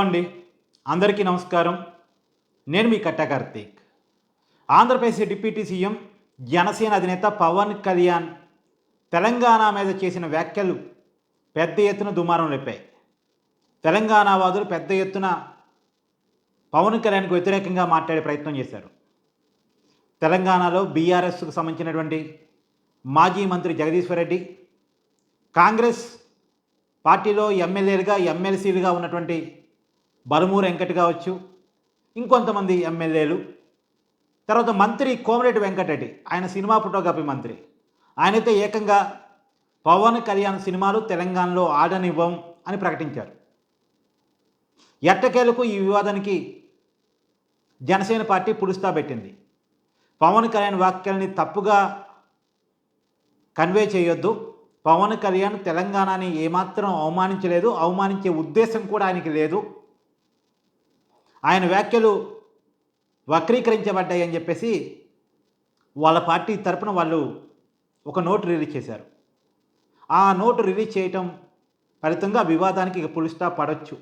అండి అందరికీ నమస్కారం. నేను మీ కట్ట కార్తీక్. ఆంధ్రప్రదేశ్ డిప్యూటీ సీఎం జనసేన అధినేత పవన్ కళ్యాణ్ తెలంగాణ మీద చేసిన వ్యాఖ్యలు పెద్ద ఎత్తున దుమారం లేపాయి. తెలంగాణ వాదులు పెద్ద ఎత్తున పవన్ కళ్యాణ్కి వ్యతిరేకంగా మాట్లాడే ప్రయత్నం చేశారు. తెలంగాణలో బీఆర్ఎస్కు సంబంధించినటువంటి మాజీ మంత్రి జగదీశ్వర్ రెడ్డి కాంగ్రెస్ పార్టీలో ఎమ్మెల్యేలుగా ఎమ్మెల్సీలుగా ఉన్నటువంటి బలమూరు వెంకట్ కావచ్చు ఇంకొంతమంది ఎమ్మెల్యేలు. తర్వాత మంత్రి కోమరెడ్డి వెంకటరెడ్డి ఆయన సినిమా ఫోటోగ్రఫీ మంత్రి. ఆయనైతే ఏకంగా పవన్ కళ్యాణ్ సినిమాలు తెలంగాణలో ఆడనివ్వం అని ప్రకటించారు. ఎట్టకేలకు ఈ వివాదానికి జనసేన పార్టీ పుడుస్తా పెట్టింది. పవన్ కళ్యాణ్ వాక్యాలని తప్పుగా కన్వే చేయొద్దు. పవన్ కళ్యాణ్ తెలంగాణని ఏమాత్రం అవమానించలేదు. అవమానించే ఉద్దేశం కూడా ఆయనకి లేదు. ఆయన వ్యాఖ్యలు వక్రీకరించబడ్డాయి అని చెప్పేసి వాళ్ళ పార్టీ తరపున వాళ్ళు ఒక నోటు రిలీజ్ చేశారు. ఆ నోటు రిలీజ్ చేయటం ఫలితంగా వివాదానికి ఇక పులిస్తా పడవచ్చు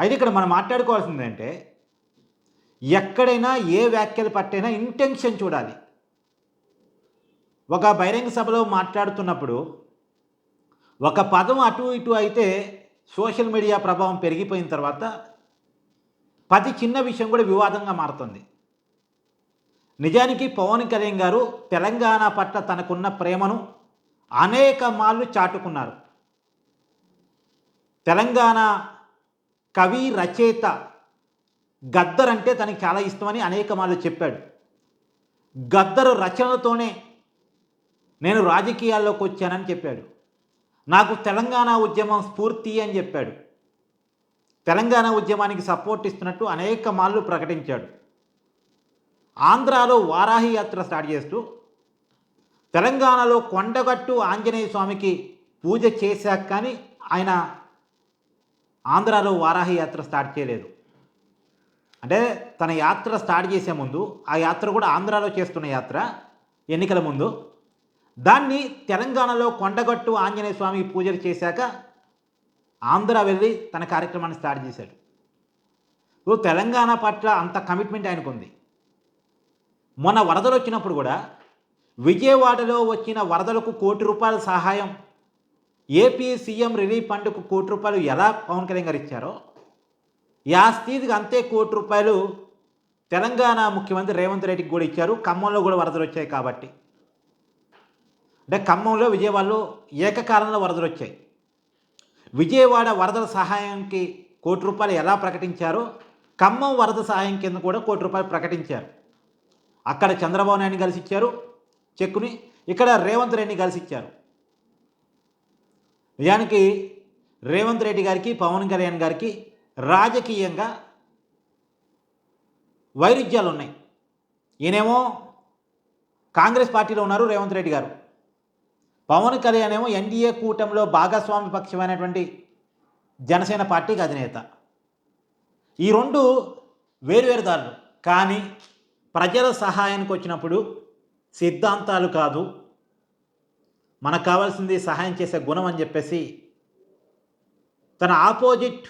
అయితే ఇక్కడ మనం మాట్లాడుకోవాల్సింది ఏంటంటే ఎక్కడైనా ఏ వ్యాఖ్యలు పట్టైనా ఇంటెన్షన్ చూడాలి. ఒక బహిరంగ సభలో మాట్లాడుతున్నప్పుడు ఒక పదం అటు ఇటు అయితే సోషల్ మీడియా ప్రభావం పెరిగిపోయిన తర్వాత ప్రతి చిన్న విషయం కూడా వివాదంగా మారుతుంది. నిజానికి పవన్ కళ్యాణ్ గారు తెలంగాణ పట్ల తనకున్న ప్రేమను అనేక మార్లు చాటుకున్నారు. తెలంగాణ కవి రచయిత గద్దర్ అంటే తనకి చాలా ఇష్టమని అనేక మార్లు చెప్పాడు. గద్దరు రచనలతోనే నేను రాజకీయాల్లోకి వచ్చానని చెప్పాడు. నాకు తెలంగాణ ఉద్యమం స్ఫూర్తి అని చెప్పాడు. తెలంగాణ ఉద్యమానికి సపోర్ట్ ఇస్తున్నట్టు అనేక మార్లు ప్రకటించాడు. ఆంధ్రాలో వారాహి యాత్ర స్టార్ట్ చేస్తూ తెలంగాణలో కొండగట్టు ఆంజనేయ స్వామికి పూజ చేశాక కానీ ఆయన ఆంధ్రాలో వారాహి యాత్ర స్టార్ట్ చేయలేదు. అంటే తన యాత్ర స్టార్ట్ చేసే ముందు ఆ యాత్ర కూడా ఆంధ్రాలో చేస్తున్న యాత్ర ఎన్నికల ముందు దాన్ని తెలంగాణలో కొండగట్టు ఆంజనేయ స్వామికి పూజలు చేశాక ఆంధ్ర వెళ్ళి తన కార్యక్రమాన్ని స్టార్ట్ చేశాడు. ఇప్పుడు తెలంగాణ పట్ల అంత కమిట్మెంట్ ఆయనకు ఉంది మొన్న వరదలు వచ్చినప్పుడు కూడా విజయవాడలో వచ్చిన వరదలకు కోటి రూపాయల సహాయం ఏపీ సీఎం రిలీఫ్ ఫండ్కు కోటి రూపాయలు ఎలా పవన్ కళ్యాణ్ గారు ఇచ్చారో యా స్థితికి అంతే కోటి రూపాయలు తెలంగాణ ముఖ్యమంత్రి రేవంత్ రెడ్డికి కూడా ఇచ్చారు. ఖమ్మంలో కూడా వరదలు వచ్చాయి కాబట్టి. అంటే ఖమ్మంలో విజయవాడలో ఏకకాలంలో వరదలు వచ్చాయి. విజయవాడ వరదల సహాయానికి కోటి రూపాయలు ఎలా ప్రకటించారో ఖమ్మం వరద సహాయం కింద కూడా కోటి రూపాయలు ప్రకటించారు. అక్కడ చంద్రబాబు నాయుడు కలిసి ఇచ్చారు చెక్కుని ఇక్కడ రేవంత్ రెడ్డిని కలిసి ఇచ్చారు నిజానికి రేవంత్ రెడ్డి గారికి పవన్ కళ్యాణ్ గారికి రాజకీయంగా వైరుధ్యాలు ఉన్నాయి ఈయనేమో కాంగ్రెస్ పార్టీలో ఉన్నారు రేవంత్ రెడ్డి గారు. పవన్ కళ్యాణ్ ఏమో ఎన్డీఏ కూటమిలో భాగస్వామి పక్షమైనటువంటి జనసేన పార్టీకి అధినేత. ఈ రెండు వేరువేరు దారులు. కానీ ప్రజల సహాయానికి వచ్చినప్పుడు సిద్ధాంతాలు కాదు మనకు కావాల్సింది సహాయం చేసే గుణం అని చెప్పేసి తన ఆపోజిట్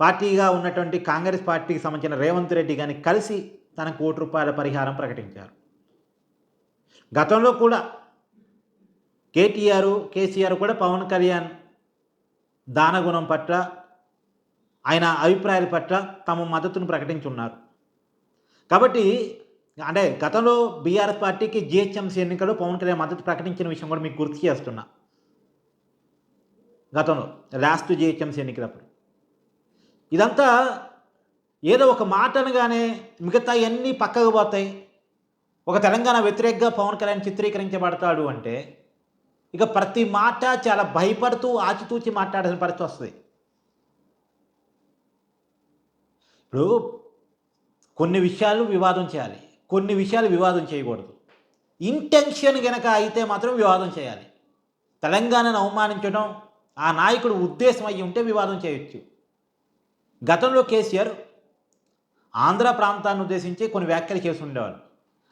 పార్టీగా ఉన్నటువంటి కాంగ్రెస్ పార్టీకి సంబంధించిన రేవంత్ రెడ్డి గారిని కలిసి తన కోటి రూపాయల పరిహారం ప్రకటించారు. గతంలో కూడా కేటీఆర్ కేసీఆర్ కూడా పవన్ కళ్యాణ్ దానగుణం పట్ల ఆయన అభిప్రాయాల పట్ల తమ మద్దతును ప్రకటించున్నారు. కాబట్టి అంటే గతంలో బీఆర్ఎస్ పార్టీకి జిహెచ్ఎంసీ ఎన్నికల్లో పవన్ కళ్యాణ్ మద్దతు ప్రకటించిన విషయం కూడా మీకు గుర్తు చేస్తున్నా. గతంలో లాస్ట్ జిహెచ్ఎంసీ ఎన్నికలప్పుడు. ఇదంతా ఏదో ఒక మాట అనగానే మిగతా అన్నీ పక్కకు పోతాయి. ఒక తెలంగాణ వ్యతిరేకంగా పవన్ కళ్యాణ్ చిత్రీకరించబడతాడు అంటే ఇక ప్రతి మాట చాలా భయపడుతూ ఆచితూచి మాట్లాడాల్సిన పరిస్థితి వస్తుంది. ఇప్పుడు కొన్ని విషయాలు వివాదం చేయాలి. కొన్ని విషయాలు వివాదం చేయకూడదు. ఇంటెన్షన్ గనక అయితే మాత్రం వివాదం చేయాలి. తెలంగాణను అవమానించడం ఆ నాయకుడు ఉద్దేశం అయ్యి ఉంటే వివాదం చేయొచ్చు. గతంలో కేసీఆర్ ఆంధ్ర ప్రాంతాన్ని ఉద్దేశించి కొన్ని వ్యాఖ్యలు చేసి ఉండేవాళ్ళు.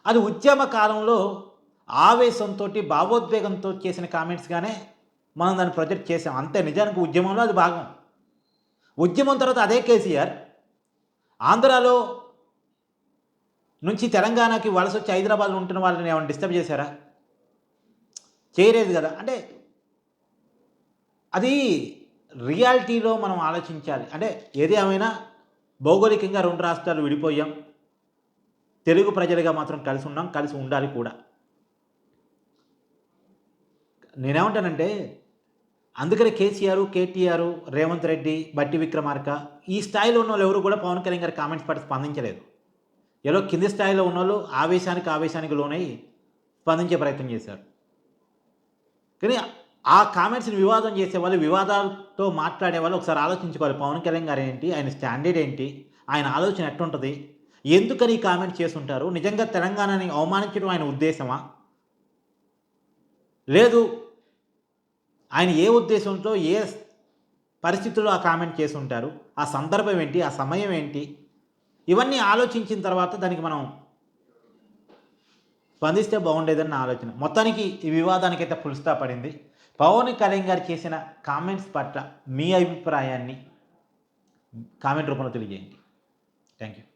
అది ఉద్యమ కాలంలో ఆవేశంతో భావోద్వేగంతో చేసిన కామెంట్స్గానే మనం దాన్ని ప్రొజెక్ట్ చేసాం. అంతే నిజానికి ఉద్యమంలో అది భాగం. ఉద్యమం తర్వాత అదే కేసీఆర్. ఆంధ్రాలో నుంచి తెలంగాణకి వలస వచ్చి హైదరాబాద్లో ఉంటున్న వాళ్ళని ఏమైనా డిస్టర్బ్ చేశారా? చేయలేదు కదా. అంటే అది రియాలిటీలో మనం ఆలోచించాలి. అంటే ఏది ఏమైనా భౌగోళికంగా రెండు రాష్ట్రాలు విడిపోయాం. తెలుగు ప్రజలుగా మాత్రం కలిసి ఉన్నాం కలిసి ఉండాలి కూడా. నేనేమంటానంటే అందుకనే కేసీఆర్ కేటీఆర్ రేవంత్ రెడ్డి బట్టి విక్రమార్క ఈ స్థాయిలో ఉన్న వాళ్ళు ఎవరు కూడా పవన్ కళ్యాణ్ గారి కామెంట్స్ పట్టి స్పందించలేదు. ఏదో కింది స్థాయిలో ఉన్న వాళ్ళు ఆవేశానికి ఆవేశానికి లోనై స్పందించే ప్రయత్నం చేశారు. కానీ ఆ కామెంట్స్ని వివాదం చేసే వాళ్ళు వివాదాలతో మాట్లాడే వాళ్ళు ఒకసారి ఆలోచించుకోవాలి. పవన్ కళ్యాణ్ గారు ఏంటి? ఆయన స్టాండర్డ్ ఏంటి? ఆయన ఆలోచన ఎట్టుంటుంది ఎందుకని ఈ కామెంట్ చేస్తుంటారు? నిజంగా తెలంగాణని అవమానించడం ఆయన ఉద్దేశమా? లేదు ఆయన ఏ ఉద్దేశంతో ఏ పరిస్థితుల్లో ఆ కామెంట్ చేసి ఉంటారు ఆ సందర్భం ఏంటి ఆ సమయం ఏంటి ఇవన్నీ ఆలోచించిన తర్వాత దానికి మనం స్పందిస్తే బాగుండేదని నా ఆలోచన. మొత్తానికి ఈ వివాదానికి అయితే పడింది. పవన్ కళ్యాణ్ గారు చేసిన కామెంట్స్ పట్ల మీ అభిప్రాయాన్ని కామెంట్ రూపంలో తెలియజేయండి. Thank you